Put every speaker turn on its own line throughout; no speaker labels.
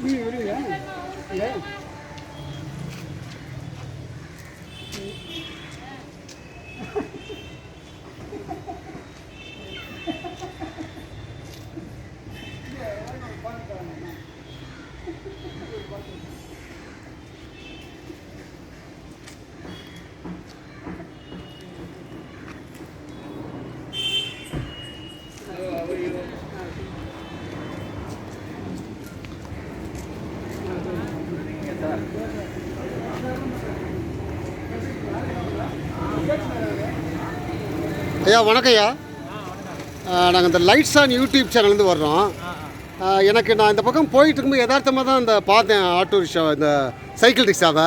மீன் விடுங்க இல்லை
ஐயா வணக்கம் ஐயா நாங்கள் இந்த லைட்ஸ் ஆன் யூடியூப் சேனல்லேருந்து வர்றோம். எனக்கு நான் இந்த பக்கம் போயிட்டு இருக்கும்போது யதார்த்தமாக தான் இந்த பார்த்தேன் ஆட்டோ ரிக்ஷா இந்த சைக்கிள் ரிக்ஷாவை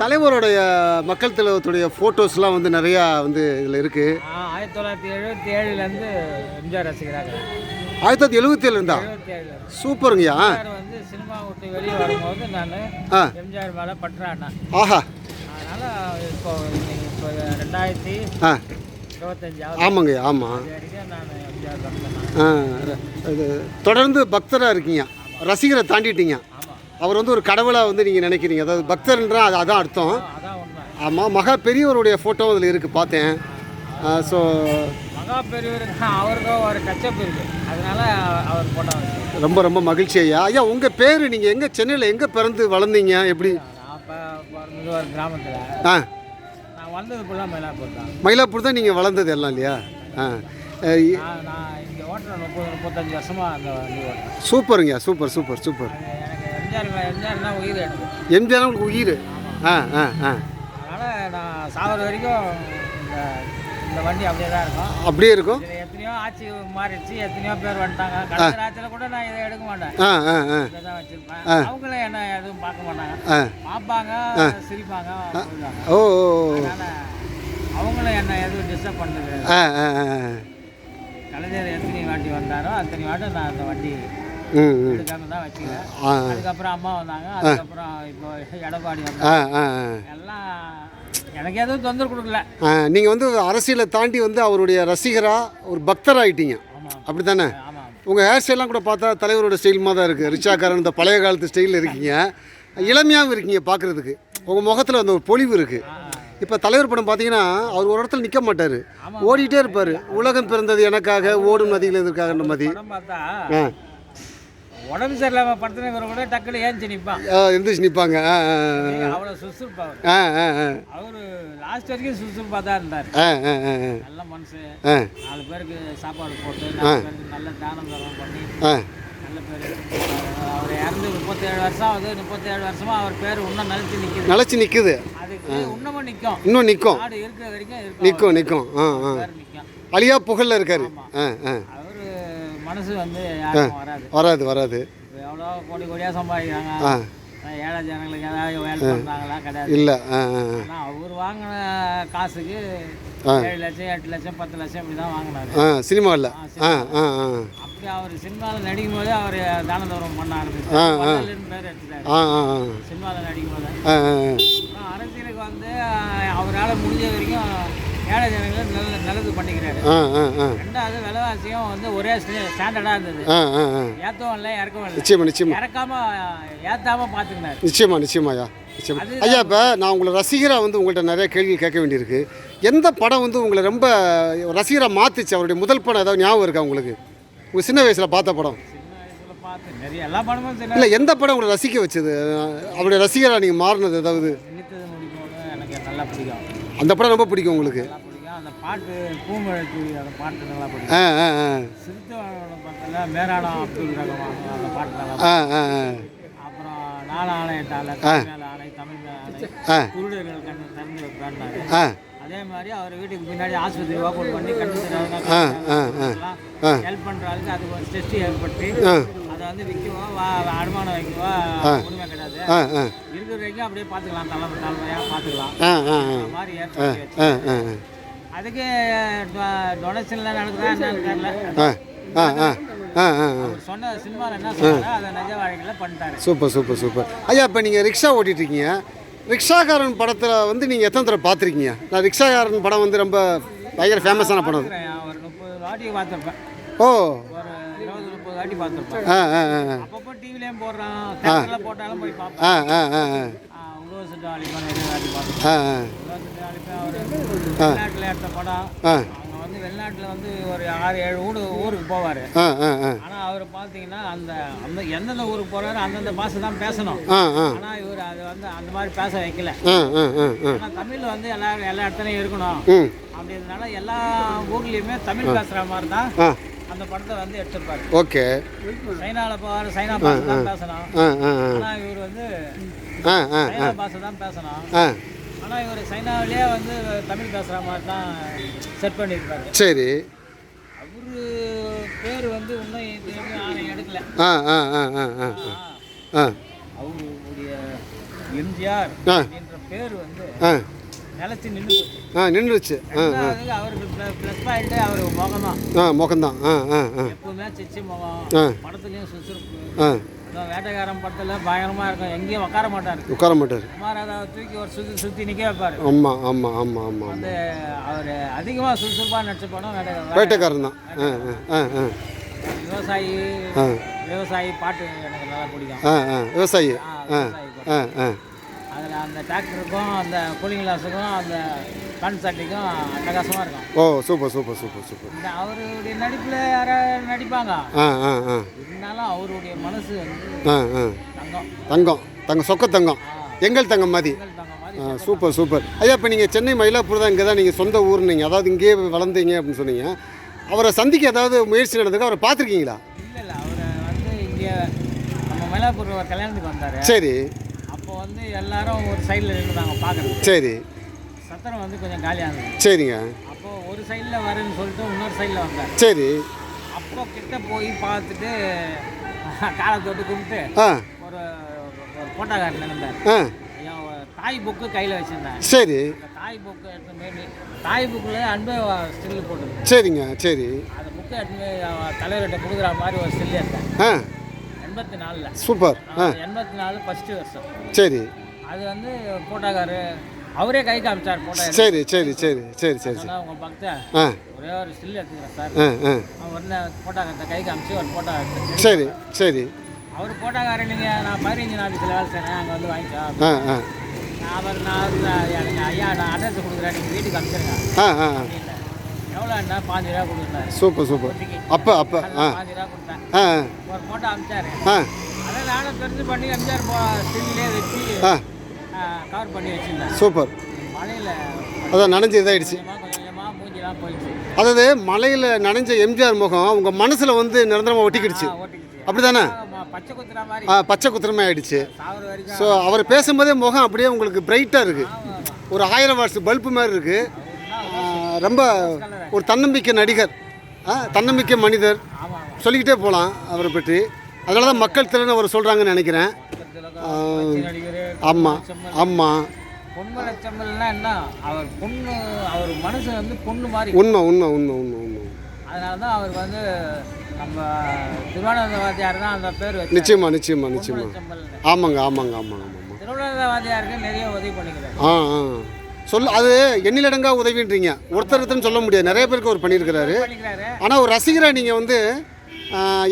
தலைவருடைய மக்கள் தலைவத்துடைய ஃபோட்டோஸ்லாம் வந்து நிறையா வந்து இதில் இருக்குது
ஆயிரத்தி தொள்ளாயிரத்தி எழுபத்தி ஏழுலேருந்து எம்ஜிஆர் ரசிகராக.
ஆயிரத்தி தொள்ளாயிரத்தி எழுபத்தி இருந்தா.
எழுபத்தி ஏழு
சூப்பருங்கய்யா
வந்து சினிமா விட்டு வெளியே வரும்போது நான் எம்ஜிஆர் மேலே பற்றானேன்
ஆஹா.
அதனால் இப்போ இப்போ ரெண்டாயிரத்தி
ஆமாங்கய்யா ஆமாம்
இது
தொடர்ந்து பக்தராக இருக்கீங்க. ரசிகரை தாண்டிட்டீங்க. அவர் வந்து ஒரு கடவுளாக வந்து நீங்கள் நினைக்கிறீங்க. அதாவது பக்தர்ன்றா அது அதான் அர்த்தம். ஆமாம் மகா பெரியவருடைய ஃபோட்டோ அதில் இருக்குது பார்த்தேன். ஸோ
மகா பெரியவருக்கு அவருக்கும் ஒரு டச்சப் இருக்கு. அதனால அவர் போட்டோ வச்சு.
ரொம்ப ரொம்ப மகிழ்ச்சி ஐயா. ஐயா உங்கள் பேர் நீங்கள் எங்கே சென்னையில் எங்கே பிறந்து வளர்ந்தீங்க? எப்படி?
கிராமத்தில்.
ஆ.
ஃபுல்லாக மயிலாப்பூர் தான்.
மயிலாப்பூர் தான் நீங்கள் வளர்ந்தது எல்லாம் இல்லையா? ஆ.
நான் இங்கே ஓட்டுறேன். முப்பது முப்பத்தஞ்சு வருஷமாக அந்த வண்டி ஓட்டுறேன்.
சூப்பருங்க சூப்பர் சூப்பர் சூப்பர்.
எம்ஜிஆர் மே- எம்ஜிஆர் தான் உயிர் எனக்கு.
எம்ஜிஆர் உங்களுக்கு உயிர். ஆ ஆ ஆ.
அதனால் நான் சாவர வரைக்கும் இந்த இந்த வண்டி அப்படியே தான் இருக்கும்.
அப்படியே இருக்கும்?
இதில் எத்தனையோ ஆட்சி மாறிடுச்சு எத்தனையோ பேர் வந்துட்டாங்க. கலைஞர் ஆட்சியில் கூட நான் இதை எடுக்க மாட்டேன்.
ஆ ஆ ஆ.
இதை தான் வச்சுருப்பேன். அவங்களும் என்ன எதுவும் பார்க்க மாட்டாங்க.
ஆ.
பார்ப்பாங்க சிரிப்பாங்க
ஓ ஓ ஓ.
அதனால் அவங்களும் என்ன எதுவும் டிஸ்டர்ப் பண்ணுறது
ஆ ஆ ஆ
கலைஞர் எத்தனை வாட்டி வந்தாரோ அத்தனை வாட்டி நான் அந்த வண்டி
ம் ம்.
எடுக்காம தான் வச்சுக்கிறேன்.
ஆ
அதுக்கப்புறம் அம்மா வந்தாங்க. அதுக்கப்புறம் இப்போ எடப்பாடி
ஆ
வந்தாங்க
ஆ.
எல்லாம் எனக்கு எதுவும் தொந்தரவு கொடுக்கல.
நீங்கள் வந்து அரசியலை தாண்டி வந்து அவருடைய ரசிகராக ஒரு பக்தராயிட்டீங்க.
ஆமாம்
அப்படி தானே உங்கள் ஹேர் ஸ்டைல்லாம் கூட பார்த்தா தலைவரோட ஸ்டைல் தான் இருக்குது ரிச்சாக்காரன் இந்த பழைய காலத்து ஸ்டைலில் இருக்கீங்க. இளமையாகவும் இருக்கீங்க பார்க்குறதுக்கு. உங்கள் முகத்தில் அந்த ஒரு பொலிவு இருக்குது இப்போ தலைவர் படம் பார்த்தீங்கன்னா அவர் ஒரு இடத்துல நிற்க மாட்டார். ஓடிட்டே இருப்பார். உலகம் பிறந்தது எனக்காக ஓடும் நதிகள் எதற்காகன்ற மாதிரி.
உடம்பு சரியில்லாம படுத்துனவர் கூட டக்குனு ஏஞ்சி நிற்பான்
ஆ, எந்திரிச்சு நிற்பாங்க ஆ
அவ்வளோ சுறுசுறுப்பா அவர்.
ஆ ஆ
அவர் லாஸ்ட் வரைக்கும் சுறுசுறுப்பாக தான் இருந்தார்.
ஆ ஆ
நல்ல மனுஷன்
ஆ.
நாலு பேருக்கு சாப்பாடு போட்டு நாலு பேருக்கு நல்ல தானம் தரம் பண்ணி
ஆ.
நல்ல பேர். அவர் இறந்து முப்பத்தேழு வருஷம் ஆகுது. முப்பத்தேழு வருஷமா அவர் பேர் இன்னும் நிலைச்சு நிற்கிது
நிலச்சி நிற்குது
அதுக்கு இன்னமும் நிற்கும்
இன்னும் நிற்கும்
நாடு இருக்கிற வரைக்கும்
நிற்கும் நிற்கும் ஆ ஆ. அழியா புகழில் இருக்காரு. ஆ ஆ.
மனசு வந்து வராது.
வராது
எவ்வளோ கோடி கோடியாக சம்பாதிக்கிறாங்க. ஏழை ஜனங்களுக்கு ஏதாவது வேலை பண்ணுறாங்களா கிடையாது.
இல்லை
அவர் வாங்கின காசுக்கு. ஏழு லட்சம் எட்டு லட்சம் பத்து லட்சம் இப்படி தான் வாங்கினாரு
சினிமாவில் ஆ ஆ ஆ
அப்படி அவர் சினிமாவில் நடிக்கும் போது அவர் தான தூரம் பண்ண ஆரம்பிச்சார்.
ஆ ஆ. ஆ
சினிமாவில் நடிக்கும் போது அரசியலுக்கு வந்து அவரால் முடிஞ்ச வரைக்கும் ஏழை ஜனங்களுக்கு நல்ல நல்லது பண்ணிக்கிறாரு. ரெண்டாவது விலைவாசியும் வந்து ஒரே ஸ்டாண்டர்டாக இருந்தது.
ஆ ஆ ஆ.
ஏற்றவும் இல்லை இறக்கவும் இல்லை.
நிச்சயமா நிச்சயமா.
இறக்காம ஏற்றாம பார்த்துக்கினாரு
நிச்சயமா நிச்சயமாய்யா நிச்சயமா. ஐயா இப்போ நான் உங்களை ரசிகராக வந்து உங்கள்கிட்ட நிறைய கேள்வி கேட்க வேண்டியிருக்கு. எந்த படம் வந்து உங்களை ரொம்ப ரசிகராக மாற்றுச்சு அவருடைய முதல் படம் ஏதாவது ஞாபகம் இருக்கா உங்களுக்கு? உங்கள் சின்ன வயசில் பார்த்த படம். இல்லை எந்த படம் உங்களை ரசிக்க வச்சது? அவருடைய ரசிகராக நீங்கள் மாறினது ஏதாவது?
எனக்கு நல்லா பிடிக்கும்.
அந்த படம் ரொம்ப பிடிக்கும் உங்களுக்கு?
அந்த பாட்டு பூமழை அந்த பாட்டு நல்லா பிடிக்கும்.
ஆ ஆ ஆ.
சிறுத்தவனோட அப்துல் அந்த பாட்டு நல்லா
ஆ ஆ ஆ.
பிடிக்கும். அப்புறம் நாலு ஆணை எட்டால மேல ஆணை தமிழ் மேல ஆணை
ஆ.
குருடர்கள் கண்ணு திறந்து வைப்பாருனாரு
ஆ.
அதே மாதிரி அவர் வீட்டுக்கு பின்னாடி ஆஸ்பத்திரி ஓப்பன் பண்ணி கண்ணு
ஆ ஆ ஆ. ஆ.
ஹெல்ப் ஆளுக்கு அது ஒரு டெஸ்ட் ஏற்பட்டு அதை வந்து விற்கவோ வா அனுமானம் வைக்கவோ உரிமை கிடையாது. இருக்கிற வரைக்கும் அப்படியே பார்த்துக்கலாம். தலைமை தலைமையாக பார்த்துக்கலாம். மாதிரி
ஆ
அதுக்கு டொனேஷன்ல நடக்குதா என்னன்னு தெரியல. சொன்ன சினிமாவில் என்ன சொன்னாரோ அதை நிஜ வாழ்க்கையில் பண்ணிட்டாரு.
Super super super. ஐயா இப்போ நீங்கள் ரிக்ஷா ஓட்டிட்டு இருக்கீங்க ரிக்ஷாக்காரன் படத்தில் வந்து நீங்கள் எத்தனை தடவை பார்த்துருக்கீங்க நான் ரிக்ஷாக்காரன் படம் வந்து ரொம்ப பயங்கர ஃபேமஸான படம் அது.
பார்க்குறேன் ஒரு முப்பது வாட்டி பார்த்துருப்பேன்
ஓ.
ஒரு வாட்டி பார்த்துருப்பேன்
ஆ ஆ ஆ. ஆ.
அப்பப்போ டிவிலையும் போடுறான். தேட்டரில் போட்டாலும் போய் பார்ப்பேன்.
ஆ ஆ ஆ ஆ.
உருவசிட்டு அழிப்பான் நிறைய வாட்டி பார்ப்பேன்.
ஆ ஆ.
உருவசிட்டு அழிப்பேன் அவர். வெளிநாட்டில் எடுத்த படம்.
ஆ.
அவங்க வந்து வெளிநாட்டில் வந்து ஒரு ஆறு ஏழு ஊடு ஊருக்கு போவார்.
ஆ ஆ ஆ.
ஆனால் அவர் பார்த்தீங்கன்னா அந்த அந்த எந்தெந்த ஊருக்கு போகிறாரோ அந்தந்த பாஷை தான் பேசணும்.
ஆ ஆ.
ஆனால் இவர் அது வந்து அந்த மாதிரி பேச வைக்கல.
ஆ ஆ ஆ ஆ.
ஆனால் தமிழ் வந்து எல்லா எல்லா இடத்துலையும் இருக்கணும்.
ம்.
அப்படின்றதுனால எல்லா ஊர்லேயுமே தமிழ் பேசுகிற மாதிரி தான் அந்த படத்தை வந்து எடுத்திருப்பாரு.
ஓகே.
சைனாவில் போவார் சைனா பாஷை தான் பேசணும். ஆனால் இவர் வந்து சைனா பாஷை தான் பேசணும். ஆனால் இவர் சைனாவிலேயே வந்து தமிழ் பேசுகிற மாதிரி தான் செட் பண்ணியிருப்பாரு.
சரி.
அவரு பேர் வந்து இன்னும் இதுவரைக்கும் யாரும் எடுக்கல. அவருடைய எம்ஜிஆர். என்ற பேர் வந்து
ஆ ஆ நின்றுச்சு. ஆ
தான்
ஆ முகம்தான். ஆ ஆ ஆ. ஆ. ஆ.
வேட்டைக்காரன் படத்தில் பயங்கரமாக இருக்கும். எங்கேயும் உட்கார மாட்டார்.
உட்கார மாட்டார்.
குமார் அதை தூக்கி ஒரு சுற்றி சுற்றி நிற்க வைப்பார்.
ஆமாம் ஆமாம் ஆமாம் ஆமாம்
வந்து அவர் அதிகமாக சுறுசுறுப்பாக நடிச்ச படம் வேட்டைக்காரன்.
வேட்டைக்காரன். தான் ஆ ஆ ஆ ஆ.
விவசாயி
ஆ.
விவசாயி பாட்டு எனக்கு நல்லா பிடிக்கும்.
ஆ ஆ. விவசாயி.
ஆ,
ஆ ஆ ஆ.
அதில் அந்த டிராக்டருக்கும் அந்த கூலிங் கிளாஸுக்கும் அந்த கண் சட்டிக்கும் அட்டகாசமாக இருக்கும்.
ஓ சூப்பர் சூப்பர் சூப்பர் சூப்பர்.
இந்த அவருடைய நடிப்பில் யாராவது நடிப்பாங்க?
ஆ ஆ ஆ.
இருந்தாலும் அவருடைய மனசு வந்து
ஆ ஆ.
தங்கம்.
தங்கம் தங்கம் சொக்க தங்கம். எங்கள் தங்கம் மாதிரி. Super super. ஐயா இப்போ நீங்கள் சென்னை மயிலாப்பூர் தான் இங்கே தான் நீங்கள் சொந்த ஊர்னீங்க அதாவது இங்கேயே வளர்ந்தீங்க அப்படின்னு சொன்னீங்க. அவரை சந்திக்க ஏதாவது முயற்சி நடந்துக்கு அவரை பார்த்துருக்கீங்களா?
இல்லை இல்லை. அவர் வந்து இங்கே நம்ம மயிலாப்பூர் கல்யாணத்துக்கு வந்தார்.
சரி.
அப்போ வந்து எல்லாரும் ஒரு சைடில் இருந்தாங்க பார்க்குறது
சரி.
சத்திரம் வந்து கொஞ்சம் காலியாக இருந்தது.
சரிங்க.
அப்போ ஒரு சைடில் வரேன்னு சொல்லிட்டு இன்னொரு சைடில் வந்தார்.
சரி.
அப்போ கிட்ட போய் பார்த்துட்டு காலை தொட்டு கும்பிட்டு
ஆ.
ஒரு ஒரு போட்டோக்காரர் இருந்தார்
ஆ.
தாய் புக்கு கையில் வச்சுருந்தேன்
சரி.
தாய் புக்கு எடுத்து தாய் புக்கில் அன்பே ஸ்டில்லு போட்டுருந்தேன்
சரிங்க சரி.
அந்த புக்கை எடுத்து தலைவர்கிட்ட கொடுக்குற மாதிரி ஒரு ஸ்டில் எடுத்தேன்.
ஆ.
எண்பத்தி நாலில்.
சூப்பர். ஆ
எண்பத்தி நாலு ஃபஸ்ட்டு வருஷம்.
சரி.
அது வந்து போட்டோக்காரு அவரே கை காமிச்சார் போட்டோ
சரி சரி சரி சரி சரி சரி.
பக்தன்
ஆ.
ஒரே ஒரு ஸ்டில் எடுத்துக்கிறேன் சார்.
ஆ ஆ.
அவன் வந்து போட்டோக்காரத்தை கை காமிச்சு ஒரு போட்டோ எடுத்து
சரி சரி.
அவர் போட்டோக்காரர் நீங்கள் நான் பதினஞ்சு ஆஃபீஸில் வேலை செய்கிறேன் அங்கே வந்து வாங்கிக்கோ.
ஆ ஆ.
நான் அவர் நான் எனக்கு ஐயா நான் அட்ரஸ் கொடுக்குறேன் நீங்கள் வீட்டுக்கு அனுப்பிச்சிருங்க.
ஆ ஆ
இல்லை. எவ்வளோ என்ன பாஞ்சு ரூபா கொடுக்குறாரு
சூப்பர் சூப்பர். அப்போ அப்போ ஆ.
பாஞ்சு ரூபா கொடுத்தேன்.
ஆ.
ஒரு ஃபோட்டோ
ஆ.
அதை நானும் தெரிஞ்சு பண்ணி எம்ஜிஆர் போ ஸ்டில்லே வச்சு
ஆ.
கவர் பண்ணி வச்சுருந்தேன்
சூப்பர்.
மழையில்
அதான் நனைஞ்சு
போயிடுச்சு.
அதாவது மலையில் நனைஞ்ச எம்ஜிஆர் முகம் உங்கள் மனசில் வந்து நிரந்தரமாக ஒட்டிக்கிடுச்சு. அப்படி தானே ஆ பச்சை குத்திரமே ஆயிடுச்சு.
வரைக்கும்
ஸோ அவர் பேசும்போதே முகம் அப்படியே உங்களுக்கு பிரைட்டாக இருக்குது. ஒரு ஆயிரம் வாட்ஸ் பல்பு மாதிரி இருக்குது ரொம்ப ஒரு தன்னம்பிக்கை நடிகர். தன்னம்பிக்கை மனிதர். சொல்லிக்கிட்டே போகலாம் அவரை பற்றி. அதனால தான் மக்கள் திறன் அவர் சொல்கிறாங்கன்னு நினைக்கிறேன். ஆமாம் ஆமாம்
என்ன? அவர் பொண்ணு அவர் மனசு வந்து பொண்ணு மாதிரி.
உண்மை உண்மை உண்மை உண்மை உண்மை.
அதனால தான் அவருக்கு வந்து நம்ம திருவானந்த வாத்தியார் தான் அந்த பேர் வச்சு
நிச்சயமா நிச்சயமா நிச்சயமா. ஆமாங்க ஆமாங்க ஆமாங்க ஆமாங்க.
வாத்தியாருக்கு நிறைய உதவி பண்ணிக்கிறார்
ஆ ஆ. சொல்ல அது எண்ணிலடங்கா உதவின்றீங்க. ஒருத்தர் சொல்ல முடியாது. நிறைய பேருக்கு அவர் பண்ணியிருக்கிறாரு. ஆனால் ஒரு ரசிகராக நீங்கள் வந்து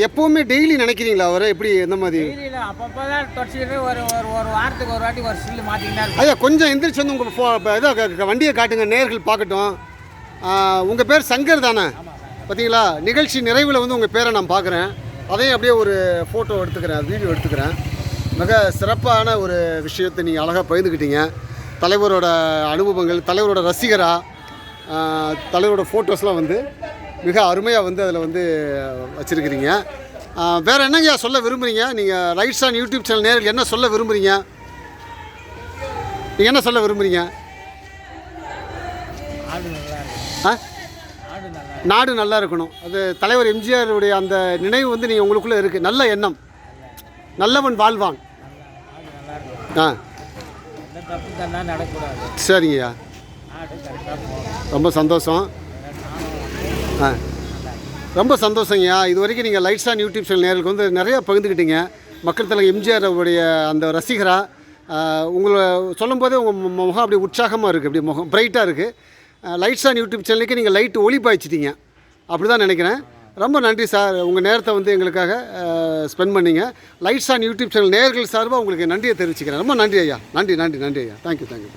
எப்பவுமே டெய்லி நினைக்கிறீங்களா அவரை? எப்படி எந்த மாதிரி?
டெய்லியில் அப்பப்போ தான் தொடச்சிக்கிட்டு ஒரு ஒரு ஒரு வாரத்துக்கு ஒரு வாட்டி ஒரு சில்லு மாற்றிக்கிட்டே இருப்பார்
ஐயா கொஞ்சம் எந்திரிச்சு வந்து உங்கள் இதை வண்டியை காட்டுங்க நேர்கள் பார்க்கட்டும். உங்கள் பேர் சங்கர் தானே? பார்த்தீங்களா நிகழ்ச்சி நிறைவில் வந்து உங்கள் பேரை நான் பார்க்குறேன். அதையும் அப்படியே ஒரு ஃபோட்டோ எடுத்துக்கிறேன் வீடியோ எடுத்துக்கிறேன். மிக சிறப்பான ஒரு விஷயத்தை நீங்கள் அழகாக பகிர்ந்துக்கிட்டீங்க. தலைவரோட அனுபவங்கள் தலைவரோட ரசிகராக தலைவரோட ஃபோட்டோஸ்லாம் வந்து மிக அருமையாக வந்து அதில் வந்து வச்சுருக்கிறீங்க. வேறு என்னங்கய்யா சொல்ல விரும்புகிறீங்க நீங்கள் ரைட்ஸ் ஆன் யூடியூப் சேனல் நேரில் என்ன சொல்ல விரும்புகிறீங்க நீங்கள் என்ன சொல்ல விரும்புகிறீங்க ஆ? நாடு நல்லா இருக்கணும். அது தலைவர் எம்ஜிஆருடைய அந்த நினைவு வந்து நீங்கள் உங்களுக்குள்ளே இருக்குது நல்ல எண்ணம். நல்லவன் வாழ்வான். ஆ. சரிங்கய்யா. ரொம்ப சந்தோஷம். ஆ. ரொம்ப சந்தோஷங்கய்யா. இது வரைக்கும் நீங்கள் லைட்ஸ் ஸ்டான் யூடியூப் சேனல் நேர்களுக்கு வந்து நிறையா பகிர்ந்துக்கிட்டீங்க மக்கள் தலைவர் எம்ஜிஆர் அவருடைய அந்த ரசிகராக உங்களை சொல்லும்போதே உங்கள் முகம் அப்படியே உற்சாகமாக இருக்குது அப்படியே முகம் பிரைட்டாக இருக்குது லைட்ஸ் ஸ்டான் யூடியூப் சேனலுக்கு நீங்கள் லைட் ஒளி பாய்ச்சிட்டீங்க அப்படி தான் நினைக்கிறேன். ரொம்ப நன்றி சார். உங்கள் நேரத்தை வந்து எங்களுக்காக ஸ்பெண்ட் பண்ணிங்க. லைட்ஸ் ஆன் யூடியூப் சேனல் நேர்கள் சார்பாக உங்களுக்கு நன்றியை தெரிவிச்சுக்கிறேன். ரொம்ப நன்றி ஐயா. நன்றி நன்றி நன்றி ஐயா. Thank you thank you